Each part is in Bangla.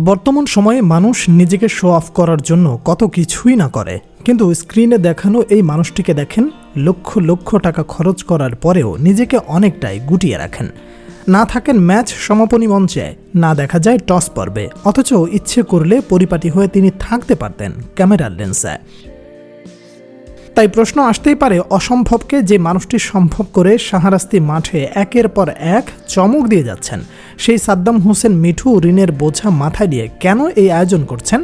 বর্তমান সময়ে মানুষ নিজেকে শো অফ করার জন্য কত কিছুই না করে। কিন্তু স্ক্রিনে দেখানো এই মানুষটিকে দেখেন, লক্ষ লক্ষ টাকা খরচ করার পরেও নিজেকে অনেকটাই গুটিয়ে রাখেন। না থাকেন ম্যাচ সমাপনী মঞ্চে, না দেখা যায় টস পর্বে। অথচ ইচ্ছে করলে পরিপাটি হয়ে তিনি থাকতে পারতেন ক্যামেরার লেন্সে তাই প্রশ্ন আসতেই পারে, অসম্ভবকে যে মানুষটি সম্ভব করে শাহরাস্তি মাঠে একের পর এক চমক দিয়ে যাচ্ছেন। সেই সাদ্দাম হোসেন মিঠু ঋণের বোঝা মাথায় দিয়ে কেন এই আয়োজন করছেন?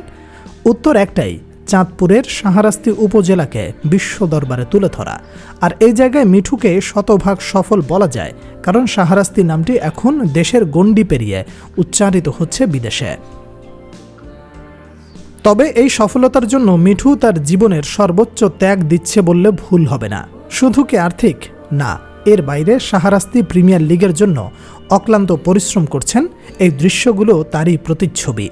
উত্তর একটাই, চাঁদপুরের শাহরাস্তি উপজেলাকে বিশ্ব দরবারে তুলে ধরা। আর এই জায়গায় মিঠুকে শতভাগ সফল বলা যায়, কারণ শাহরাস্তি নামটি এখন দেশের গণ্ডি পেরিয়ে উচ্চারিত হচ্ছে বিদেশে। তবে এই সফলতার জন্য মিঠু তার জীবনের সর্বোচ্চ ত্যাগ দিচ্ছে বললে ভুল হবে না। শুধু কি আর্থিক? না, এর বাইরে সাহারাস্তি প্রিমিয়ার লিগের জন্য অক্লান্ত পরিশ্রম করছেন। এই দৃশ্যগুলো তারই প্রতিচ্ছবি।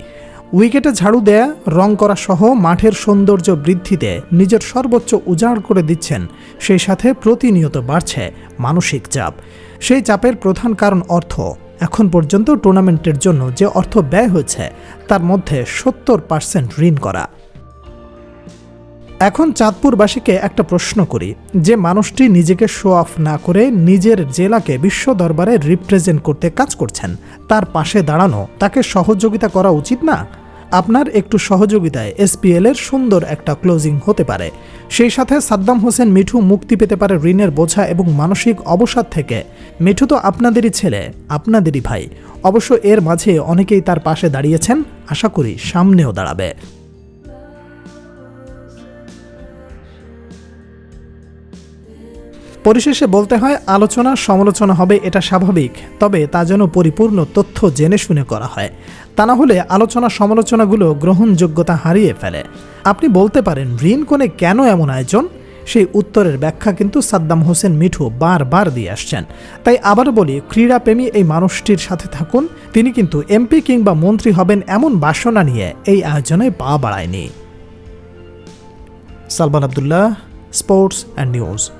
উইকেটে ঝাড়ু দেয়া, রং করা সহ মাঠের সৌন্দর্য বৃদ্ধিতে নিজের সর্বোচ্চ উজাড় করে দিচ্ছেন। সেই সাথে প্রতিনিয়ত বাড়ছে মানসিক চাপ। সেই চাপের প্রধান কারণ অর্থ। এখন পর্যন্ত টুর্নামেন্টের জন্য যে অর্থ ব্যয় হয়েছে, তার মধ্যে সত্তর পার্সেন্ট ঋণ করা। এখন চাঁদপুরবাসীকে একটা প্রশ্ন করি, যে মানুষটি নিজেকে শো অফ না করে নিজের জেলাকে বিশ্ব দরবারে রিপ্রেজেন্ট করতে কাজ করছেন, তার পাশে দাঁড়ানো, তাকে সহযোগিতা করা উচিত না? আপনার একটু সহযোগিতায় এসপিএল এর সুন্দর একটা ক্লোজিং হতে পারে। সেই সাথে সাদ্দাম হোসেন মিঠু মুক্তি পেতে পারে ঋণের বোঝা এবং মানসিক অবসাদ থেকে। মিঠু তো আপনাদেরই ছেলে, আপনাদেরই ভাই। অবশ্য এর মাঝে অনেকেই তার পাশে দাঁড়িয়েছেন। আশা করি সামনেও দাঁড়াবে। পরিশেষে বলতে হয়, আলোচনা সমালোচনা হবে, এটা স্বাভাবিক। তবে তা যেন পরিপূর্ণ তথ্য জেনে শুনে করা হয়। তা না হলে আলোচনা সমালোচনাগুলো গ্রহণযোগ্যতা হারিয়ে ফেলে। আপনি বলতে পারেন, ঋণ কোণে কেন এমন আয়োজন? সেই উত্তরের ব্যাখ্যা কিন্তু সাদ্দাম হোসেন মিঠু বারবার দিয়ে আসছেন। তাই আবার বলি, ক্রীড়াপ্রেমী এই মানুষটির সাথে থাকুন। তিনি কিন্তু এমপি কিংবা মন্ত্রী হবেন এমন বাসনা নিয়ে এই আয়োজনে পা বাড়ায়নি। Salman Abdullah, sports and news.